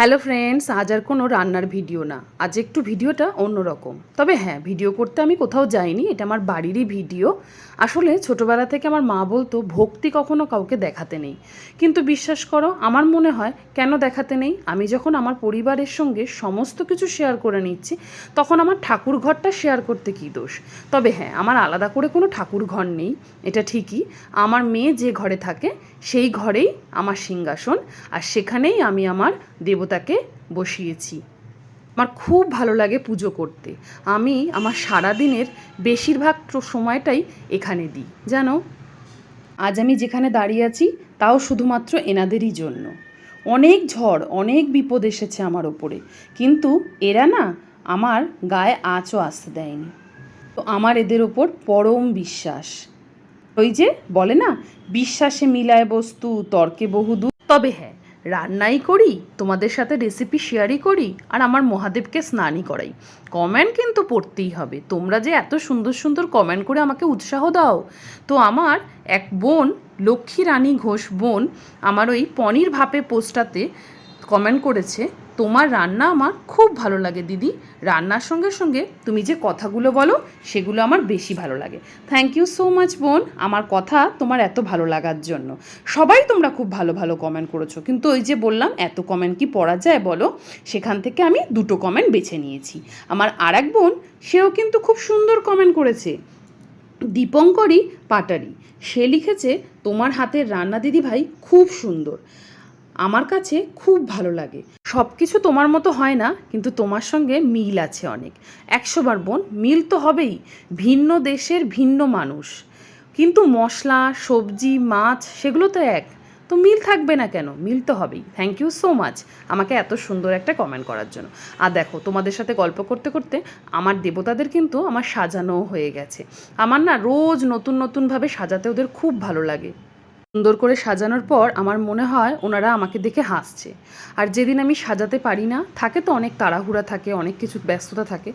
Hello friends, আজ আর কোনো রান্নার ভিডিও না। আজ একটু ভিডিওটা অন্যরকম। তবে হ্যাঁ ভিডিও করতে আমি কোথাও যাইনি, এটা আমার বাড়িরই ভিডিও। আসলে ছোটোবেলা থেকে আমার মা বলতো, ভক্তি কখনো কাউকে দেখাতে নেই। কিন্তু বিশ্বাস করো, আমার মনে হয়, কেন দেখাতে নেই? আমি যখন আমার পরিবারের সঙ্গে সমস্ত কিছু শেয়ার করে নিচ্ছি, তখন আমার ঠাকুর ঘরটা শেয়ার করতে কী দোষ? তবে হ্যাঁ আমার আলাদা করে কোনো ঠাকুর ঘর নেই, এটা ঠিকই। আমার মেয়ে যে ঘরে থাকে, সেই ঘরেই আমার সিংহাসন, আর সেখানেই আমি আমার দেবতাকে বসিয়েছি। আমার খুব ভালো লাগে পুজো করতে। আমি আমার সারাদিনের বেশিরভাগ সময়টাই এখানে দিই। জানো? আজ আমি যেখানে দাঁড়িয়ে আছি, তাও শুধুমাত্র এনাদেরই জন্য। অনেক ঝড়, অনেক বিপদ এসেছে আমার ওপরে। কিন্তু এরা না আমার গায়ে আঁচও আসতে দেয়নি। তো আমার এদের ওপর পরম বিশ্বাস। ওই যে বলে না, বিশ্বাসে মিলায় বস্তু, তর্কে বহুদূর। তবে হ্যাঁ রান্নাই করি, তোমাদের সাথে রেসিপি শেয়ারই করি, আর আমার মহাদেবকে স্নানই করাই। কমেন্ট কিন্তু পড়তেই হবে। তোমরা যে এত সুন্দর সুন্দর কমেন্ট করে আমাকে উৎসাহ দাও। তো আমার এক বোন লক্ষ্মী রানী ঘোষ বোন, আমার ওই পনির ভাপে পোস্টাতে কমেন্ট করেছে তোমার রান্না আমার খুব ভালো লাগে, দিদি। রান্নার সঙ্গে সঙ্গে তুমি যে কথাগুলো বলো, সেগুলো আমার বেশি ভালো লাগে। থ্যাংক ইউ সো মাচ বোন। আমার কথা তোমার এত ভালো লাগার জন্য। সবাই তোমরা খুব ভালো ভালো কমেন্ট করেছ। কিন্তু ওই যে বললাম, এত কমেন্ট কি পড়া যায় বলো? সেখান থেকে আমি দুটো কমেন্ট বেছে নিয়েছি। আমার আর এক বোন, সেও কিন্তু খুব সুন্দর কমেন্ট করেছে। দীপঙ্করী পাটারি। সে লিখেছে, তোমার হাতের রান্না দিদি ভাই খুব সুন্দর। আমার কাছে খুব ভালো লাগে। সব কিছু তোমার মতো হয় না, কিন্তু তোমার সঙ্গে মিল আছে অনেক। একশো বার বোন, মিল তো হবেই, ভিন্ন দেশের ভিন্ন মানুষ। কিন্তু মশলা, সবজি, মাছ, সেগুলো তো এক। তো মিল থাকবে না কেন? মিল তো হবেই। থ্যাংক ইউ সো মাচ আমাকে এত সুন্দর একটা কমেন্ট করার জন্য। আর দেখো, তোমাদের সাথে গল্প করতে করতে আমার দেবতাদের কিন্তু আমার সাজানোও হয়ে গেছে। আমার না রোজ নতুন নতুনভাবে সাজাতে ওদের খুব ভালো লাগে। সুন্দর করে সাজানোর পর আমার মনে হয় ওনারা আমাকে দেখে হাসছে। আর যেদিন আমি সাজাতে পারি না, থাকে তো অনেক তাড়াহুড়া থাকে, অনেক কিছু ব্যস্ততা থাকে,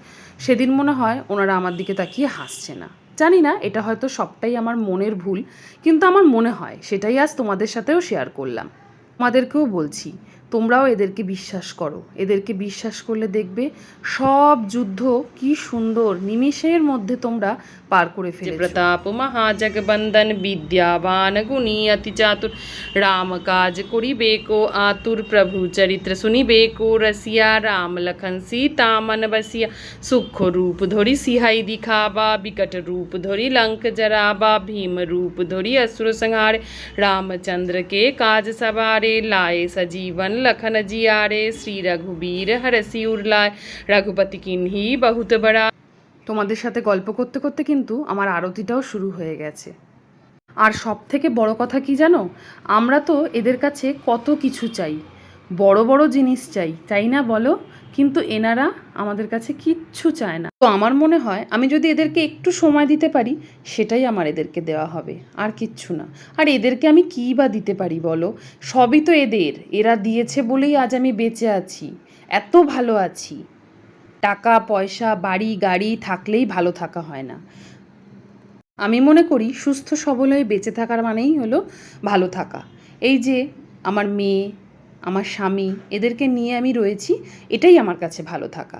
সেদিন মনে হয় ওনারা আমার দিকে তাকিয়ে হাসছে না। জানি না, এটা হয়তো সবটাই আমার মনের ভুল, কিন্তু আমার মনে হয় সেটাই আজ তোমাদের সাথেও শেয়ার করলাম। তোমাদেরকেও বলছি তোমরাও এদেরকে বিশ্বাস করো। এদেরকে বিশ্বাস করলে দেখবে সব যুদ্ধ কি সুন্দর নিমেষের মধ্যে তোমরা পার করে ফেলে প্রতাপ মহাজগবন্দন বিদ্যাবান গুণী অতি চাতুর রাম কাজ করিবে কো আতুর প্রভু চরিত্র শুনিবে কো রসিয়া রাম লখন সীতা মন বসিয়া সুখ রূপ ধরি সিহাই দিখাবা বিকট রূপ ধরি লঙ্ক জরাবা ভীম রূপ ধরি অসুর সংহারে রামচন্দ্র কে কাজ সবারে লায়ে সজীবন लखन जियारे श्री रघुबीर हरसि उर्लाय रघुपति किन्ही बहुत बड़ा তোমাদের সাথে গল্প করতে করতে কিন্তু আমার আরতিটাও শুরু হয়ে গেছে আর সব থেকে বড় কথা কি জানো আমরা তো এদের কাছে কত কিছু চাই বড় বড় জিনিস চাই চাই না বলো? কিন্তু এনারা আমাদের কাছে কিচ্ছু চায় না। তো আমার মনে হয় আমি যদি এদেরকে একটু সময় দিতে পারি, সেটাই আমার এদেরকে দেওয়া হবে, আর কিচ্ছু না। আর এদেরকে আমি কী বা দিতে পারি বলো? সবই তো এদের, এরা দিয়েছে বলেই আজ আমি বেঁচে আছি, এত ভালো আছি। টাকা, পয়সা, বাড়ি, গাড়ি থাকলেই ভালো থাকা হয় না। আমি মনে করি সুস্থ সবল হয়ে বেঁচে থাকার মানেই হলো ভালো থাকা। এই যে আমার মেয়ে আমার স্বামী, এদেরকে নিয়ে আমি রয়েছি, এটাই আমার কাছে ভালো থাকা।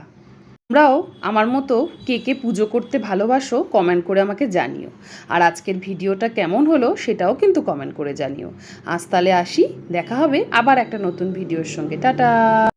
তোমরাও আমার মতো কে কে পুজো করতে ভালোবাসো কমেন্ট করে আমাকে জানিও। আর আজকের ভিডিওটা কেমন হলো, সেটাও কিন্তু কমেন্ট করে জানিও। আজ তাহলে আসি, দেখা হবে আবার একটা নতুন ভিডিওর সঙ্গে। টাটা!